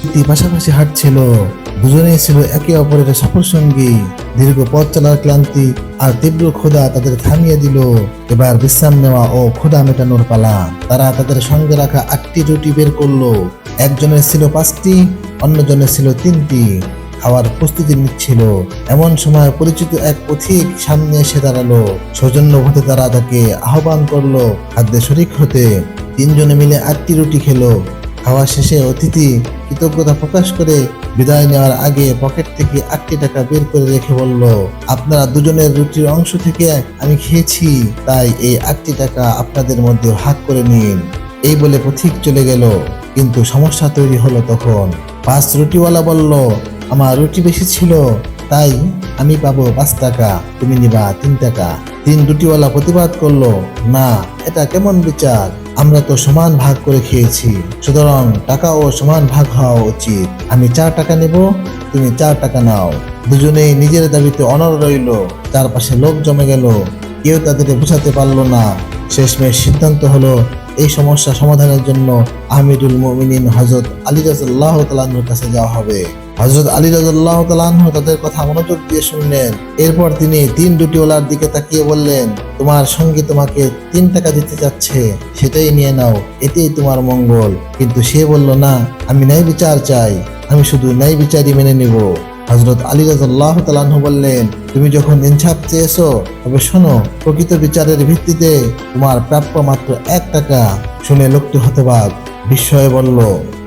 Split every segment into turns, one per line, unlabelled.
ব্যক্তি পাশাপাশি হাঁটছিল, দুজনেই ছিল একে অপরের সফর সঙ্গী। দীর্ঘ পথ চলার ক্লান্তি আর তীব্র ক্ষুধা তাদের থামিয়ে দিল। এবার বিশ্রাম নেওয়া ও ক্ষুধা মেটানোর পালা। তারা তাদের সঙ্গে রাখা আটটি রুটি বের করল। একজনের ছিল পাঁচটি, অন্যজনের ছিল তিনটি। খাওয়ার প্রস্তুতি নিচ্ছিল। এমন সময় পরিচিত এক পথিক সামনে এসে দাঁড়াল। সৌজন্য হতে তারা তাকে আহ্বান করল, খাদ্যে শরিক হতে। তিনজনে মিলে আটটি রুটি খেলো। খাওয়া শেষে অতিথি কৃতজ্ঞতা প্রকাশ করে বিদায় নেওয়ার আগে পকেট থেকে আটটি টাকা বের করে রেখে বলল, আপনারা দুজনের রুটির অংশ থেকে আমি খেয়েছি, তাই এই আটটি টাকা আপনাদের মধ্যে ভাগ করে নিন। এই বলে পথিক চলে গেল। কিন্তু সমস্যা তৈরি হলো তখন। পাঁচ রুটিওয়ালা বলল, আমার রুটি বেশি ছিল তাই আমি পাবো পাঁচ টাকা, তুমি নিবা তিন টাকা। তিন দুটিওয়ালা প্রতিবাদ করল, না, এটা কেমন বিচার? আমরা তো সমান ভাগ করে খেয়েছি। সুতরাং টাকাও সমান ভাগ হওয়া উচিত। আমি চার টাকা নেব, তুমি চার টাকা নাও। দুজনেই নিজের দাবিতে অনর রইল। চারপাশে লোক জমে গেল। কেউ তাদের বোঝাতে পারল না। শেষমেশ সিদ্ধান্ত হলো এই সমস্যা সমাধানের জন্য আমিরুল মুমিনিন হজরত আলী রাজাল্লাহ তালাহুর কাছে যাওয়া হবে। হজরত আলী রাজাল্লাহ তালাহ তাদের কথা মনোযোগ দিয়ে শুনলেন। এরপর তিনি তিন রুটিওয়ালার দিকে তাকিয়ে বললেন, তোমার সঙ্গে তোমাকে তিন টাকা দিতে চাচ্ছে সেটাই নিয়ে নাও এতেই তোমার মঙ্গল। কিন্তু সে বলল, না, আমি ন্যায় বিচার চাই, আমি শুধু ন্যায় বিচারই মেনে নেব। হজরত আলী রাজাল্লাহ তালাহ বললেন, তুমি যখন ইনসাফ চেয়েছো, তবে শোনো, প্রকৃত বিচারের ভিত্তিতে তোমার প্রাপ্য মাত্র এক টাকা। শুনে লোকটি হতবাক, বিস্ময়ে বলল,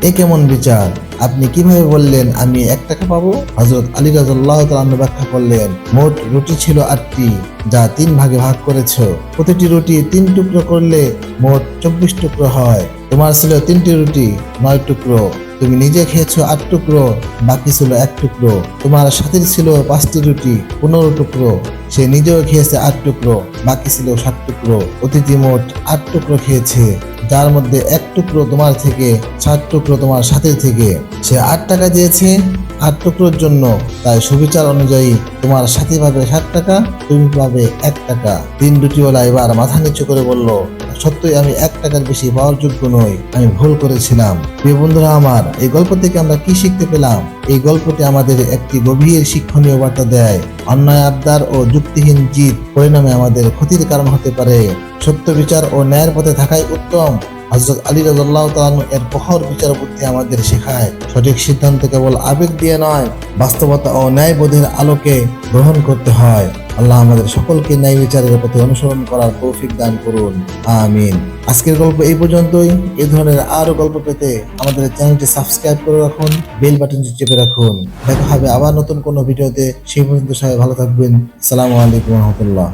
এ কেমন বিচার? আপনি কীভাবে বললেন আমি এক টাকা পাবো? হজরত আলী রাজাল্লাহ তালাহ ব্যাখ্যা করলেন, মোট রুটি ছিল আটটি, যা তিন ভাগে ভাগ করেছ। প্রতিটি রুটি তিন টুকরো করলে মোট চব্বিশ টুকরো হয়। তোমার ছিল তিনটি রুটি, নয় টুকরো। তুমি নিজে খেয়েছো আট টুকরো, বাকি ছিল এক টুকরো। তোমার সাথে ছিল পাঁচটি রুটি, পনেরো টুকরো। সে নিজেও খেয়েছে আট টুকরো, বাকি ছিল সাত টুকরো। অতিথি মোট আট টুকরো খেয়েছে, যার মধ্যে এক টুকরো তোমার থেকে, সাত টুকরো তোমার সাথে থেকে। সে আট টাকা দিয়েছে আট টুকরোর জন্য, তাই সুবিচার অনুযায়ী তোমার সাথে পাবে ষাট টাকা, তুমি পাবে এক টাকা। তিন রুটিওয়ালা এবার মাথা নিচু করে বলল, সত্যই আমি এক টাকার বেশি পাওয়ার যোগ্য নই, আমি ভুল করেছিলাম। প্রিয় বন্ধুরা আমার, এই গল্প থেকে আমরা কি শিখতে পেলাম? এই গল্পটি আমাদের একটি গভীর শিক্ষণীয় বার্তা দেয়। অন্যায়, আবদার ও যুক্তিহীন জিত পরিণামে আমাদের ক্ষতির কারণ হতে পারে। সত্য বিচার ও ন্যায়ের পথে থাকাই উত্তম। হজরত আলী রাজাল্লাহ তালন এর প্রহর বিচার বুদ্ধি আমাদের শেখায়। সঠিক সিদ্ধান্ত কেবল আবেগ দিয়ে নয়, বাস্তবতা ও ন্যায়বোধের আলোকে গ্রহণ করতে হয়। আল্লাহ আমাদের সকলকে ন্যায় বিচারের পথে অনুসরণ করার তৌফিক দান করুন। আমিন। আজকের গল্প এই পর্যন্তই। এ ধরনের আরও গল্প পেতে আমাদের চ্যানেলটি সাবস্ক্রাইব করে রাখুন, বেল বাটনটি চেপে রাখুন। দেখা হবে আবার নতুন কোনো ভিডিওতে। সেই পর্যন্ত সবাই ভালো থাকবেন। আসসালামু আলাইকুম রহমতুল্লাহ।